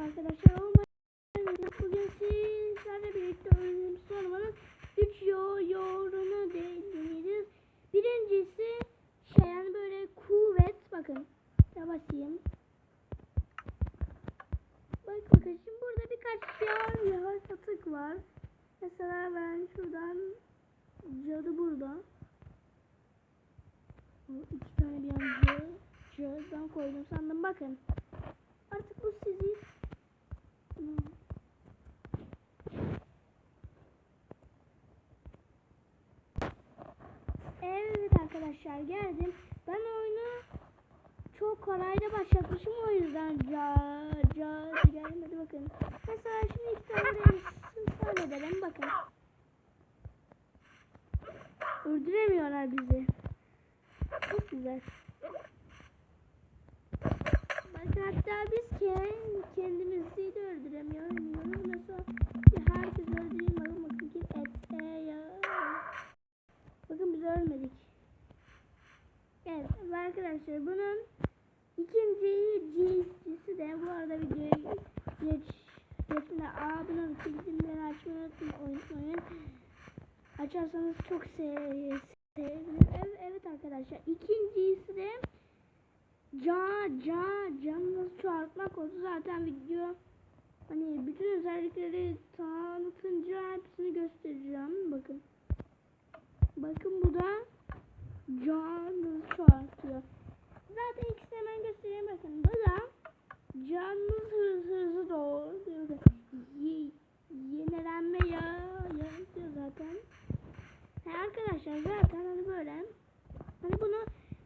arkadaşlar. Umarım bugün sizlerle birlikte öğrenim sormanın 3 yo yorunu deneyeceğiz. Birincisi şey yani böyle kuvvet. Bakın. Ya basayım. Bak bakın şimdi burada birkaç yağ yavaş atık var. Mesela ben şuradan cadı burada. Bu iki tane bir an cağızdan koydum sandım. Bakın. Artık bu sizi Hmm. Evet arkadaşlar geldim. Ben oyunu çok kolayda başlatmışım o yüzden ca ca gelmedi bakın. Mesela şimdi iki tane resim edelim bakın. Öldüremiyorlar bizi. Çok güzel. Evet ve arkadaşlar bunun ikinci GS'cisi de bu arada videoyu geç abone olup bildirimleri açmayı unutmayın. Açarsanız çok sevinirim. Evet, evet arkadaşlar ikincisi de Ca ca can nasıl çoğaltmak oldu zaten video hani bütün özellikleri tanıtınca hepsini göstereceğim bakın bakın bu da can nasıl çoğaltıyor zaten ikisini hemen göstereyim bakın bu da canınız hızlı hızlı doğuyor Ye, yenilenme yağı yaratıyor zaten yani arkadaşlar zaten hani böyle hani bunu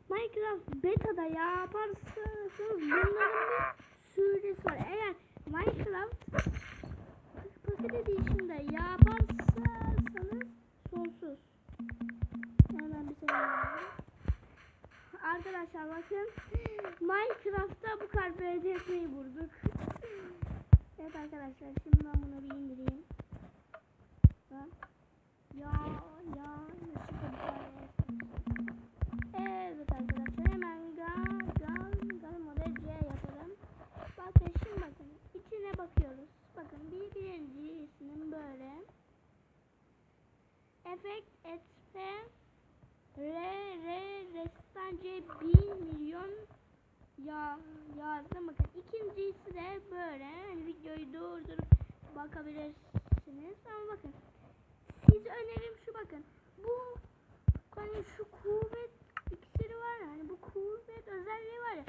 Minecraft beta'da yaparsanız bunların bir süresi var. Eğer Minecraft Pocket Edition'da yaparsanız sonsuz. Hemen bir şey Arkadaşlar bakın Minecraft'ta bu kalbi elde etmeyi vurduk. evet arkadaşlar şimdi ben bunu bir indireyim. Ya ya ya Evet arkadaşlar hemen gal gal gal model C yapalım. Bakın şimdi bakın içine bakıyoruz. Bakın bir birincisinin böyle efekt etme re re restan C 1 milyon ya yazdım bakın. İkincisi de böyle. Hani videoyu durdurup bakabilirsiniz. Ama bakın size önerim şu bakın. Bu hani şu kuvvet iksiri var ya hani bu kuvvet özelliği var ya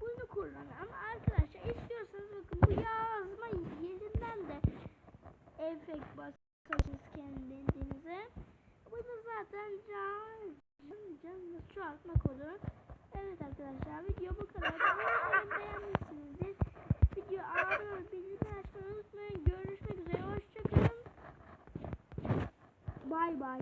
bunu kullanın. Ama arkadaşlar istiyorsanız bakın bu yazma yerinden de efekt basabilirsiniz kendinize bu da zaten can can canınız çoğaltmak olur. Evet arkadaşlar video bu kadar. Umarım beğenmişsinizdir. Video abone olup bildirimleri açmayı unutmayın. Görüşmek üzere hoşçakalın bay bay